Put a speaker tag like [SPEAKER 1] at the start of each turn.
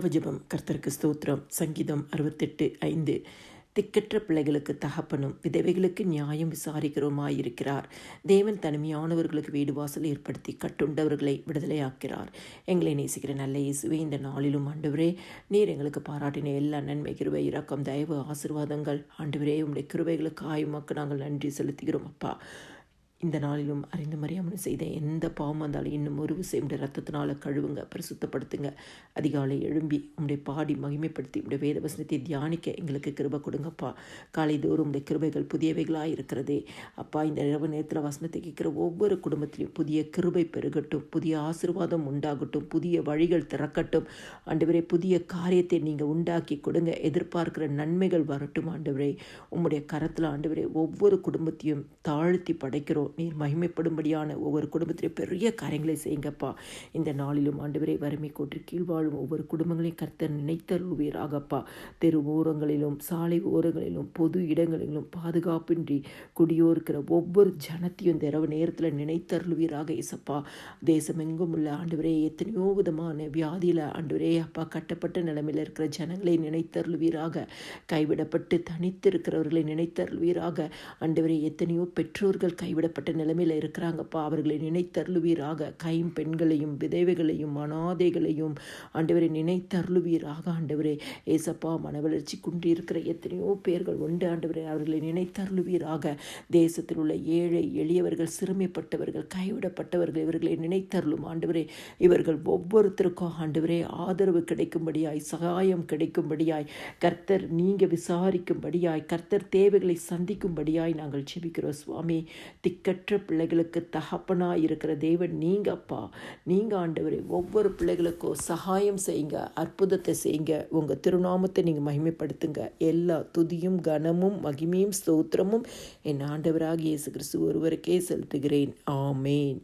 [SPEAKER 1] நவஜபம் கர்த்தருக்கு ஸ்தோத்திரம் சங்கீதம் அறுபத்தெட்டு ஐந்து. திக்கற்ற பிள்ளைகளுக்கு தகப்பனும் விதவைகளுக்கு நியாயம் விசாரிக்கிறோமாயிருக்கிறார். தேவன் தனிமையானவர்களுக்கு வீடு வாசல் ஏற்படுத்தி கட்டுண்டவர்களை விடுதலையாக்கிறார். எங்களை நேசிக்கிற நல்ல இயேசுவே இந்த நாளிலும் ஆண்டவரே நீர் எங்களுக்கு பாராட்டின எல்லா நன்மை கிருவை இரக்கம் தயவு ஆசிர்வாதங்கள். ஆண்டவரே உங்களுடைய கிருவைகளுக்கு ஆயுமாக்கு நாங்கள் நன்றி செலுத்துகிறோம் அப்பா. இந்த நாளிலும் அறிந்து மறியாமல் செய்த எந்த பாவம் வந்தாலும் இன்னும் ஒரு விஷயம் உடைய ரத்தத்தினால் கழுவுங்க பரிசுத்தப்படுத்துங்க. அதிகாலை எழும்பி உங்களுடைய பாடி மகிமைப்படுத்தி உங்களுடைய வேத வசனத்தை தியானிக்க எங்களுக்கு கிருபை கொடுங்கப்பா. காலை தோறும் உங்களுடைய கிருபைகள் புதியவைகளாக இருக்கிறதே. அப்பா இந்த இரவு நேரத்தில் வசனத்தை கேட்குற ஒவ்வொரு குடும்பத்திலையும் புதிய கிருபை பெருகட்டும் புதிய ஆசிர்வாதம் உண்டாகட்டும் புதிய வழிகள் திறக்கட்டும். ஆண்டவரே புதிய காரியத்தை நீங்கள் உண்டாக்கி கொடுங்க. எதிர்பார்க்கிற நன்மைகள் வரட்டும் ஆண்டவரே. உம்முடைய கரத்தில் ஆண்டவரே ஒவ்வொரு குடும்பத்தையும் தாழ்த்தி படைக்கிறோம். நீர் மகிமைப்படும்படியான ஒவ்வொரு குடும்பத்திலையும் பெரிய காரியங்களை செய்யுங்கப்பா. இந்த நாளிலும் ஆண்டவரே வறுமை கோற்றி கீழ் வாழும் ஒவ்வொரு குடும்பங்களையும் கர்த்தர் நினைத்தருவீராகப்பா தெரு ஓரங்களிலும் சாலை ஓரங்களிலும் பொது இடங்களிலும் பாதுகாப்பின்றி குடியோருக்கிற ஒவ்வொரு ஜனத்தையும் இந்த இரவு நேரத்தில் நினைத்தருள்வீராக இசப்பா தேசமெங்கும் உள்ள ஆண்டவரே எத்தனையோ விதமான வியாதியில் ஆண்டவரே அப்பா கட்டப்பட்ட நிலைமையில் இருக்கிற ஜனங்களை நினைத்தருள்வீராக. கைவிடப்பட்டு தனித்திருக்கிறவர்களை நினைத்தருளுவீராக. ஆண்டவரே எத்தனையோ பெற்றோர்கள் கைவிடப்பட்ட நிலைமையில் இருக்கிறாங்கப்பா. அவர்களை நினைத்தருளுவீராக. கைம் பெண்களையும் விதவைகளையும் அனாதைகளையும் ஆண்டவரை நினைத்தருளுவீராக ஆண்டவரே. ஏசப்பா மனவளர்ச்சி குன்றியிருக்கிற எத்தனையோ பேர்கள் உண்டு ஆண்டவரே. அவர்களை நினைத்தருளுவீராக. தேசத்தில் உள்ள ஏழை எளியவர்கள் சிறுமைப்பட்டவர்கள் கைவிடப்பட்டவர்கள் இவர்களை நினைத்தருளும் ஆண்டவரே. இவர்கள் ஒவ்வொருத்தருக்கும் ஆண்டவரே ஆதரவு கிடைக்கும்படியாய் சகாயம் கிடைக்கும்படியாய் கர்த்தர் நீங்க விசாரிக்கும்படியாய் கர்த்தர் தேவைகளை சந்திக்கும்படியாய் நாங்கள் செபிக்கிறோம் சுவாமி திக்க திக்கற்ற பிள்ளைகளுக்கு தகப்பனாக இருக்கிற தேவன் நீங்கள் அப்பா நீங்கள் ஆண்டவரே ஒவ்வொரு பிள்ளைகளுக்கும் சகாயம் செய்யுங்க அற்புதத்தை செய்யுங்க. உங்கள் திருநாமத்தை நீங்கள் மகிமைப்படுத்துங்க. எல்லா துதியும் கனமும் மகிமையும் ஸ்தோத்திரமும் என் ஆண்டவராக இயேசு கிறிஸ்து ஒருவருக்கே செலுத்துகிறேன். ஆமேன்.